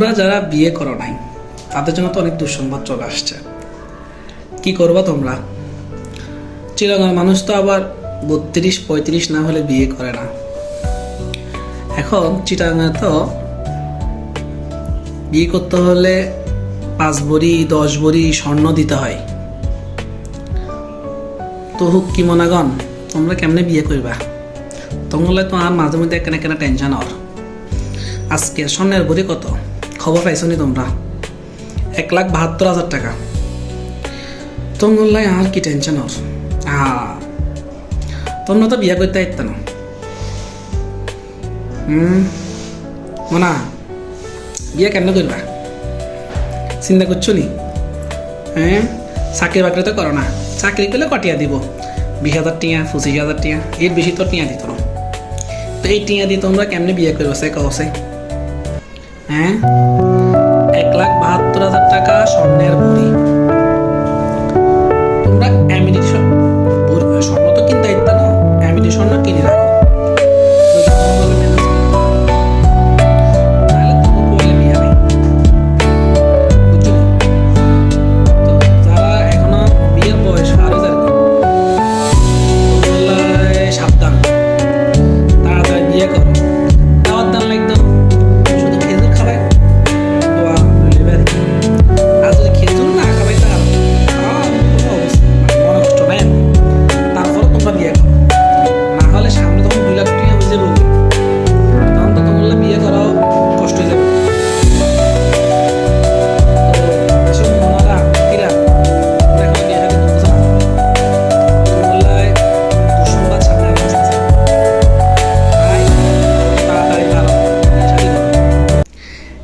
তোমরা যারা বিয়ে করো নাই, তাদের জন্য তো অনেক দুঃসংবাদ চলে আসছে। কি করবা তোমরা? চিরঙ্গার মানুষ তো আবার বত্রিশ, পঁয়ত্রিশ না হলে বিয়ে করে না। এখন চিটাঙ্গা তো বিয়ে করতে হলে পাঁচ ভরি দশ ভরি স্বর্ণ দিতে হয়। তো হুক কি মনাগন, তোমরা কেমনে বিয়ে করবা তোমরা তো আর মাঝে মধ্যে কেন কেন টেনশন আর আজকে স্বর্ণের ভরি কত? খবর পাইছো নি তোমরা? এক লাখ বাহাত্তর হাজার টাকা। তোমরা আর কি টেনশন হ্যাঁ তোমরা তো বিয়ে করতে পারত না? হুম মনা, বিয়ে কেমনে করবা চিন্তা করছ নি? হ্যাঁ চাকরি বাকরি তো করো না। চাকরি করলে কটিয়া দিব। বিশ হাজার টিয়া, পঁচিশ হাজার টিয়া এর বেশি তো টিয়া দিত না তো এই টিয়া দিয়ে তোমরা কেমনে বিয়ে করব সে সে হ্যাঁ? এক লাখ বাহাত্তর হাজার টাকা স্বর্ণের ভরি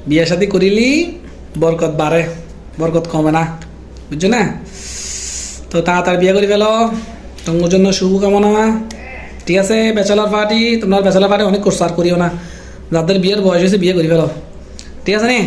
বিয়ে শাদী করিলি বরকত বাড়ে বরকত কমে না বুঝছ না? তো তাড়াতাড়ি বিয়ে করে ফেলো তোমার জন্য শুভকামনা। ঠিক আছে ব্যাচেলার পার্টি তোমরা ব্যাচেলার পার্টি অনেক কোর্স আর করিও না। যাদের বিয়ের বয়স হয়েছে বিয়ে করে ফেলো ঠিক আছে নি?